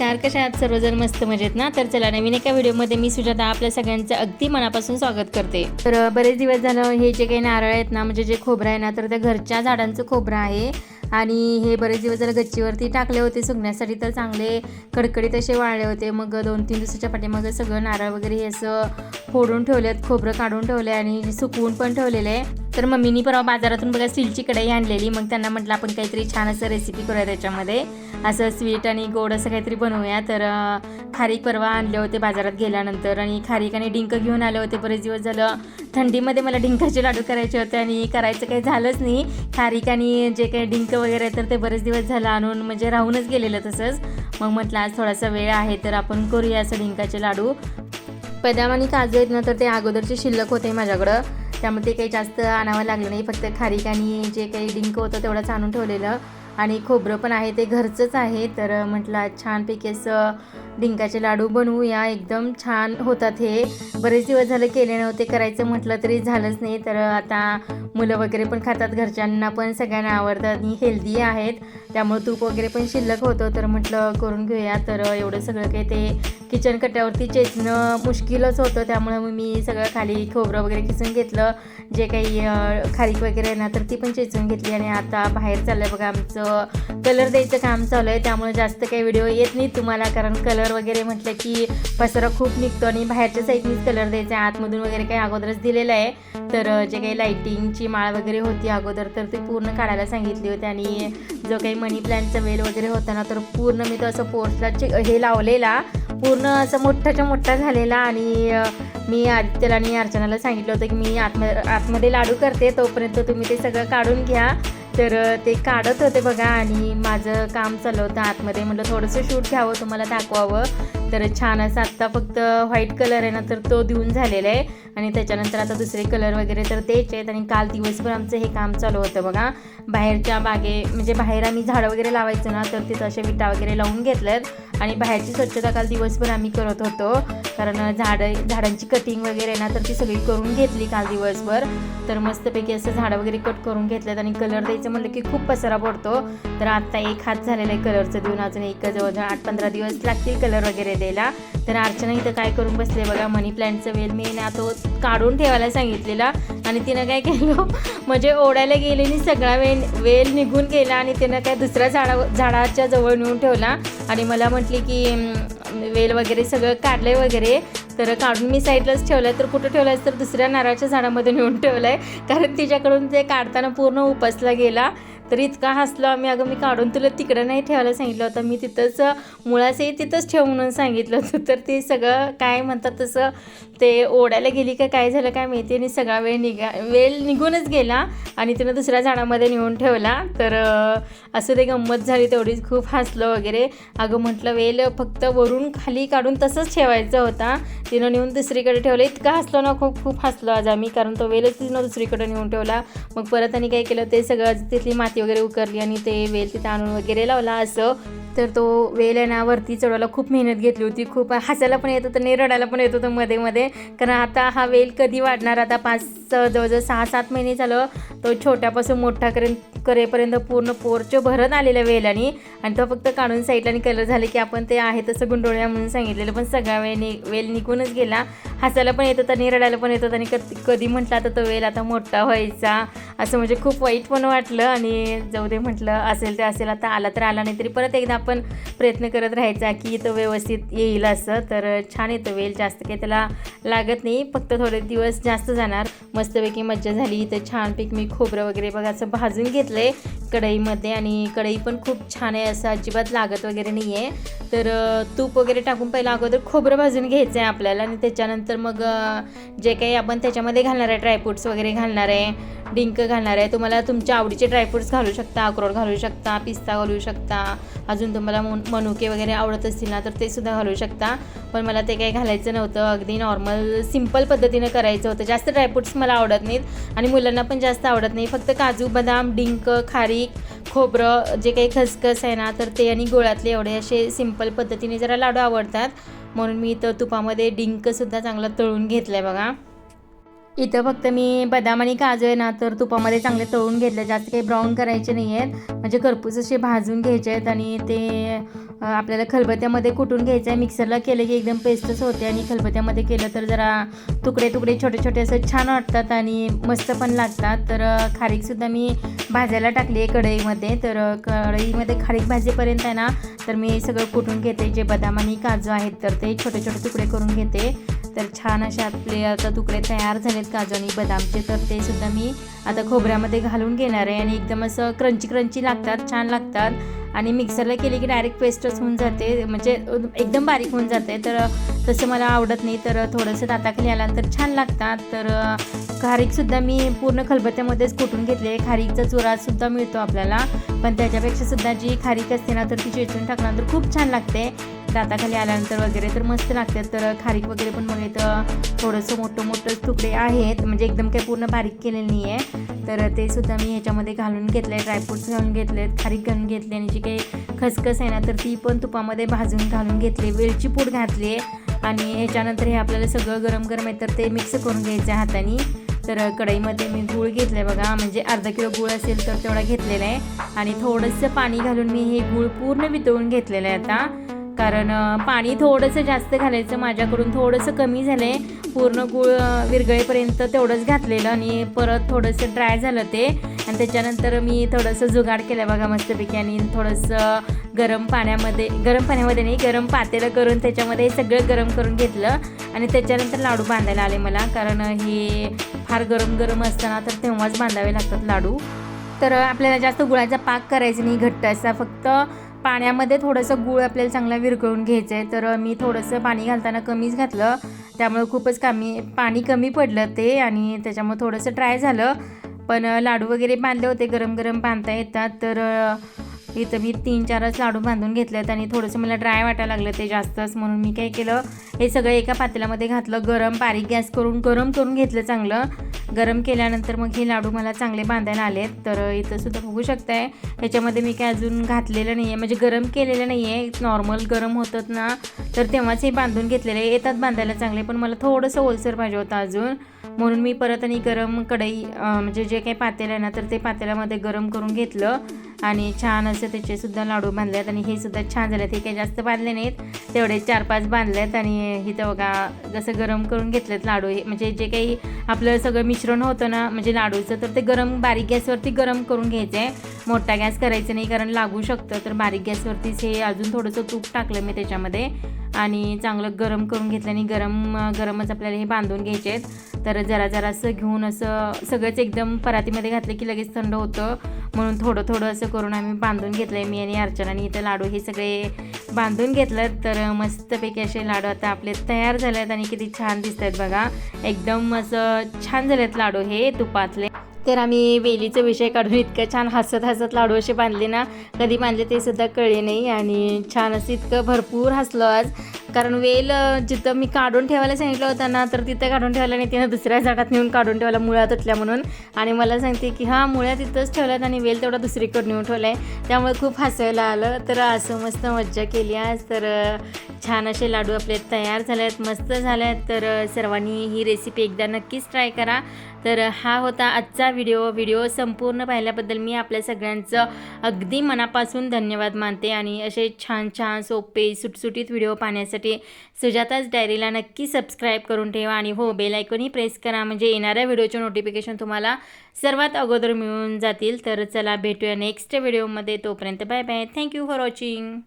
नमस्कार कशा आहात? सर्वजण मस्त मजेत ना? तर चला नवीन एका व्हिडिओमध्ये मी सुजाता आपल्या सगळ्यांचं अगदी मनापासून स्वागत करते. तर बरेच दिवस झालं हे जे काही नारळ आहेत ना म्हणजे जे खोबरं आहे ना तर त्या घरच्या झाडांचं खोबरं आहे. आणि हे बरेच दिवस झालं गच्चीवरती टाकले होते सुकण्यासाठी तर चांगले कडकडीत असे वाळले होते. मग दोन तीन दिवसाच्या पाठीमागं सगळं नारळ वगैरे हे असं फोडून ठेवले आहेत खोबरं काढून ठेवले आणि सुकवून पण ठेवलेलं आहे. तर मम्मीनी परवा बाजारातून बघा स्टीलची कढई आणलेली. मग त्यांना म्हटलं आपण काहीतरी छान असं रेसिपी करूया त्याच्यामध्ये. असं स्वीट आणि गोड असं काहीतरी बनवूया. तर खारीक परवा आणले होते बाजारात गेल्यानंतर. आणि खारीक आणि डिंक घेऊन आले होते. बरेच दिवस झालं थंडीमध्ये मला डिंकाचे लाडू करायचे होते आणि करायचं काही झालंच नाही. खारीक आणि जे काही डिंक वगैरे तर ते बरेच दिवस झालं आणून म्हणजे राहूनच गेलेलं तसंच. मग म्हटलं आज थोडासा वेळ आहे तर आपण करूया असं डिंकाचे लाडू. बदाम आणि काजू आहेत ना तर ते अगोदरचे शिल्लक होते माझ्याकडं. त्यामुळे ते काही जास्त आणावं लागलं नाही. फक्त खारीक आणि जे काही डिंक होतं तेवढंच आणून ठेवलेलं. आणि खोबरं पण आहे ते घरचंच आहे. तर म्हटलं छानपैकी असं डिंकाचे लाडू बनवूया. एकदम छान होतात हे. बरेच दिवस झालं केले नव्हते करायचं म्हटलं तरी झालंच नाही. तर आता मुलं वगैरे पण खातात घरच्यांना पण सगळ्यांना आवडतात आणि हेल्दी आहेत. त्यामुळे तूप वगैरे पण शिल्लक होतं. तर म्हटलं करून घेऊया. तर एवढं सगळं काही ते किचन कट्ट्यावरती चेचणं मुश्किलच होतं. त्यामुळे मग मी सगळं खाली खोबरं वगैरे किसून घेतलं. जे काही खारीक वगैरे आहे ना तर ती पण चेचून घेतली आणि आता बाहेर चाललं आहे बघा आमचं. कलर द्यायचं काम चालू आहे त्यामुळे जास्त काही व्हिडिओ येत नाही तुम्हाला. कारण कलर वगैरे म्हटलं की पसरा खूप निघतो आणि बाहेरच्या साईडनीच कलर द्यायचा. आहे आतमधून वगैरे काही अगोदरच दिलेलं आहे. तर जे काही लाईटिंगची माळ वगैरे होती अगोदर तर ते पूर्ण काढायला सांगितली होती. आणि जो काही मनी प्लॅनचा वेल वगैरे होता ना तर पूर्ण मी तो असं पोर्टला हे लावलेला. पूर्ण असं मोठाच्या मोठा झालेला. आणि मी आदित्यला आणि अर्चनाला सांगितलं होतं की मी आतमध्ये आतमध्ये लाडू करते तोपर्यंत तुम्ही ते सगळं काढून घ्या. तर ते काढत होते बघा आणि माझं काम चालू होतं आतमध्ये. म्हटलं थोडंसं शूट घ्यावं तुम्हाला दाखवावं. तर छान असं आत्ता फक्त व्हाईट कलर आहे ना तर तो देऊन झालेला आहे. आणि त्याच्यानंतर आता दुसरे कलर वगैरे तर तेच आहेत. आणि काल दिवसभर आमचं हे काम चालू होतं बघा. बाहेरच्या बागे म्हणजे बाहेर आम्ही झाडं वगैरे लावायचो ना तर तिथं असे विटा वगैरे लावून घेतल्यात. आणि बाहेरची स्वच्छता काल दिवसभर आम्ही करत होतो. कारण झाडं झाडांची कटिंग वगैरे ना तर ती सगळी करून घेतली काल दिवसभर. तर मस्तपैकी असं झाडं वगैरे कट करून घेतल्यात आणि कलर द्यायचं म्हटलं की खूप पसारा पडतो. तर आत्ता एक हात झालेला आहे कलरचं देऊन. अजून एक जवळजवळ आठ पंधरा दिवस लागतील कलर वगैरे द्यायला. तर अर्चना इथं काय करून बसले बघा मनी प्लॅन्टचं वेल. मी ना तो काढून ठेवायला सांगितलेला. आणि तिनं काय केलं? म्हणजे ओढायला गेली आणि सगळा वेल वेल निघून गेला आणि तिनं काय दुसऱ्या झाडा झाडाच्या जवळ नेऊन ठेवला. आणि मला म्हटली की वेल वगैरे सगळं काढलंय वगैरे. तर काढून मी साईडलाच ठेवलं तर कुठं ठेवलं तर दुसऱ्या नारळाच्या झाडामध्ये नेऊन ठेवलं आहे कारण तिच्याकडून ते काढताना पूर्ण उपसला गेला. तर इतका हसलो आम्ही. अगं मी काढून तुला तिकडं नाही ठेवायला सांगितलं होतं. मी तिथंच मुळासही तिथंच ठेव म्हणून सांगितलं होतं. तर ते सगळं काय म्हणतात तसं ते ओढायला गेली का काय झालं काय माहिती. आणि सगळा वेळ निघा वेळ निघूनच गेला. आणि तिनं दुसऱ्या झाडामध्ये नेऊन ठेवला. तर असं ते गंमत झाली तेवढीच. खूप हसलं वगैरे. अगं म्हटलं वेल फक्त वरून खाली काढून तसंच ठेवायचा होता. तिनं नेऊन दुसरीकडे ठेवलं. इतका हसलो ना खूप खूप हसलो आज आम्ही. कारण तो वेलच तिनं दुसरीकडे नेऊन ठेवला. मग परत आणि काय केलं ते सगळं तिथली माती वगैरे उकरली आणि ते वेल तिथे आणून वगैरे लावला असं. तर तो वेल आहे ना वरती चढवायला खूप मेहनत घेतली होती खूप हसायला पण येत होतं नाही रडायला पण येत होतं मध्ये मध्ये. कारण आता हा वेल कधी वाढणार? आता पाच जवळजवळ सहा सात महिने झालं तो छोट्यापासून मोठा करेन करेपर्यंत पूर्ण पोरच भरत आलेला वेलाने आणि तो फक्त काढून साईडला आणि कलर झाले की आपण ते आहे तसं गुंडोळ्या म्हणून सांगितलेलं पण सगळा वेळ नि वेल निघूनच गेला. हसायला पण येत होतं आणि रडायला पण येत होतं आणि कधी कधी म्हटलं आता तो वेल आता मोठा व्हायचा. असं म्हणजे खूप वाईट पण वाटलं आणि जाऊ दे म्हटलं असेल ते असेल आता आला तर आला नाही तरी परत एकदा आपण प्रयत्न करत राहायचा की तो व्यवस्थित येईल असं. तर छान येतं वेल जास्त काही त्याला लागत नाही. फक्त थोडे दिवस जास्त जाणार. मस्तपैकी मज्जा झाली. इथं छानपैकी मी खोबरं वगैरे बघा असं भाजून घेतलं आहे कढईमध्ये. आणि कढई पण खूप छान आहे असं अजिबात लागत वगैरे नाही आहे तर तूप वगैरे टाकून पहिलं अगोदर खोबरं भाजून घ्यायचं आहे आपल्याला. आणि त्याच्यानंतर मग जे काही आपण त्याच्यामध्ये घालणार आहे ड्रायफ्रूट्स वगैरे घालणार आहे. डिंक घालणार आहे. तुम्हाला तुमच्या आवडीचे ड्रायफ्रुट्स घालू शकता अक्रोड घालू शकता पिस्ता घालू शकता. अजून तुम्हाला मन मनुके वगैरे आवडत असतील ना तर ते सुद्धा घालू शकता. पण मला ते काही घालायचं नव्हतं. अगदी नॉर्मल सिंपल पद्धतीनं करायचं होतं. जास्त ड्रायफ्रूट्स मला आवडत नाहीत आणि मुलांना पण जास्त आवडत नाही. फक्त काजू बदाम डिंक खारीक खोबरं जे काही खसखस आहे ना तर ते आणि गोळ्यातले एवढे असे सिंपल पद्धतीने जरा लाडू आवडतात. म्हणून मी इथं तुपामध्ये डिंकसुद्धा चांगला तळून घेतलं आहे बघा. इथं फक्त मी बदाम आणि काजू आहे ना तर तुपामध्ये चांगले तळून घेतले. जास्त काही ब्राऊन करायचे नाही आहेत म्हणजे खरपूस असे भाजून घ्यायचे आहेत आणि ते आपल्याला खलबत्त्यामध्ये कुटून घ्यायचं आहे मिक्सरला केलं की एकदम पेस्टच होते आणि खलबत्त्यामध्ये केलं तर जरा तुकडे तुकडे छोटे छोटे असं छान वाटतात आणि मस्त पण लागतात. तर खारीकसुद्धा मी भाजायला टाकली आहे कढईमध्ये. तर कढईमध्ये खारीक भाजेपर्यंत आहे ना तर मी सगळं कुटून घेते. जे बदाम आणि काजू आहेत तर ते छोटे छोटे तुकडे करून घेते. तर छान असे आपले आता तुकडे तयार झालेत काजू आणि बदामचे तर ते सुद्धा मी आता खोबऱ्यामध्ये घालून घेणार आहे आणि एकदम असं क्रंची क्रंची लागतात छान लागतात. आणि मिक्सरला केली की डायरेक्ट पेस्टच होऊन जाते म्हणजे एकदम बारीक होऊन जाते. तर तसं मला आवडत नाही तर थोडंसं दाताखाली आल्यानंतर छान लागतात. तर खारीकसुद्धा मी पूर्ण खलबत्त्यामध्येच कुटून घेतले खारीकचा चुरासुद्धा मिळतो आपल्याला. पण त्याच्यापेक्षा सुद्धा जी खारीक असते ना तर ती चेचून टाकल्यानंतर खूप छान लागते. दाताखाली आल्यानंतर वगैरे तर मस्त लागतात. तर खारीक वगैरे पण मग इथं थोडंसं मोठं मोठं तुकडे आहेत. म्हणजे एकदम काही पूर्ण बारीक केलेलं नाही आहे तर ते सुद्धा मी ह्याच्यामध्ये घालून घेतले ड्रायफ्रूट्स घालून घेतले खारीक घालून घेतली आणि जी काही खसखस आहे ना तर ती पण तुपामध्ये भाजून घालून घेतली. वेलची पूड घातली आणि ह्याच्यानंतर हे आपल्याला सगळं गरम गरम आहे तर ते मिक्स करून घ्यायचं आहे हाताने. तर कढईमध्ये मी गूळ घेतलं आहे बघा. म्हणजे अर्धा किलो गूळ असेल तर तेवढा घेतलेला आहे. आणि थोडंसं पाणी घालून मी हे गूळ पूर्ण वितळून घेतलेलं आहे आता. कारण पाणी थोडंसं जास्त घालायचं माझ्याकडून थोडंसं कमी झालं आहे पूर्ण गुळ विरगळेपर्यंत तेवढंच घातलेलं आणि परत थोडंसं ड्राय झालं ते. आणि त्याच्यानंतर मी थोडंसं जुगाड केलं बघा मस्तपैकी आणि थोडंसं गरम पाण्यामध्ये गरम पाण्यामध्ये नाही गरम पातेलं करून त्याच्यामध्ये सगळं गरम करून घेतलं. आणि त्याच्यानंतर लाडू बांधायला आले मला कारण हे फार गरम गरम असताना तर तेव्हाच बांधावे लागतात लाडू. तर आपल्याला जास्त गुळाचा पाक करायचा नाही घट्ट असा फक्त पाण्यामध्ये थोडंसं गूळ आपल्याला चांगला विरघळून घ्यायचं आहे. तर मी थोडंसं पाणी घालताना कमीच घातलं. त्यामुळे खूपच कमी पाणी कमी पडलं ते आणि त्याच्यामुळे थोडंसं ड्राय झालं. पण लाडू वगैरे बांधले होते गरम गरम बांधता येतात. तर इथं मी तीन चारच लाडू बांधून घेतलेत आणि थोडंसं मला ड्राय वाटायला लागलं ते जास्तच म्हणून मी काय केलं हे सगळं एका पातेल्यामध्ये घातलं गरम बारीक गॅस करून गरम करून घेतलं चांगलं. गरम केल्यानंतर मग हे लाडू मला चांगले बांधायला आलेत. तर इथं सुद्धा बघू शकताय ह्याच्यामध्ये मी काय अजून घातलेलं नाही आहे म्हणजे गरम केलेलं नाही आहे नॉर्मल गरम होतात ना. तर तेव्हाच हे बांधून घेतलेले येतात बांधायला चांगले पण मला थोडंसं ओलसर पाहिजे होतं अजून. म्हणून मी परत आणि गरम कढई म्हणजे जे काही पातेलं आहे ना तर ते पातेल्यामध्ये गरम करून घेतलं. आणि छान असे त्याचे सुद्धा लाडू बांधलेत आणि हे सुद्धा छान झालेत. हे काही जास्त बांधले नाहीत. तेवढे चार पाच बांधलेत आणि हे बघा जसं गरम करून घेतलेत लाडू. हे म्हणजे जे काही आपलं सगळं मिश्रण होतं ना म्हणजे लाडूचं तर ते गरम बारीक गॅसवरती गरम करून घ्यायचं आहे मोठा गॅस करायचं नाही कारण लागू शकतं. तर बारीक गॅसवरतीच हे अजून थोडंसं तूप टाकलं मी त्याच्यामध्ये. आणि चांगलं गरम करून घेतलं आणि गरम गरमच आपल्याला हे बांधून घ्यायचे आहेत. तर जरा जरासं घेऊन असं सगळंच एकदम परातीमध्ये घातलं की लगेच थंड होतं. म्हणून थोडं थोडं असं करून आम्ही बांधून घेतलं आहे मी आणि अर्चनाने इथं लाडू हे सगळे बांधून घेतलं तर मस्तपैकी असे लाडू आता आपले तयार झाले आहेत आणि किती छान दिसत आहेत बघा. एकदम असं छान झाले आहेत लाडू हे तुपातले. तर आम्ही वेलीचा विषय काढून इतकं छान हसत हसत लाडू असे बांधले ना कधी बांधले ते सुद्धा कळले नाही आणि छान असं इतकं भरपूर हसलो आज. कारण वेल जिथं मी काढून ठेवायला सांगितलं होतं ना तर तिथं काढून ठेवलं नाही तिनं दुसऱ्या झाडात नेऊन काढून ठेवला मुळ्या तुटल्या म्हणून. आणि मला सांगते की हा मुळ्या तिथंच ठेवल्यात आणि वेल तेवढा दुसरीकडे नेऊन ठेवला आहे त्यामुळे खूप हसायला आलं. तर असं मस्त मज्जा केली आज. तर छान असे लाडू आपले तयार झाले आहेत मस्त झाले आहेत तर सर्वांनी ही रेसिपी एकदा नक्कीच ट्राय करा. तर हा होता आजचा व्हिडिओ व्हिडिओ संपूर्ण पाहिल्याबद्दल मी आपल्या सगळ्यांचं अगदी मनापासून धन्यवाद मानते आणि असे छान छान सोपे सुटसुटीत व्हिडिओ पाहण्यासाठी सुजाताच डायरीला नक्की सबस्क्राईब करून ठेवा आणि हो बेल आयकॉनही प्रेस करा. म्हणजे येणाऱ्या व्हिडिओचे नोटिफिकेशन तुम्हाला सर्वात अगोदर मिळून जातील. तर चला भेटूया नेक्स्ट व्हिडिओमध्ये तोपर्यंत bye bye thank you for watching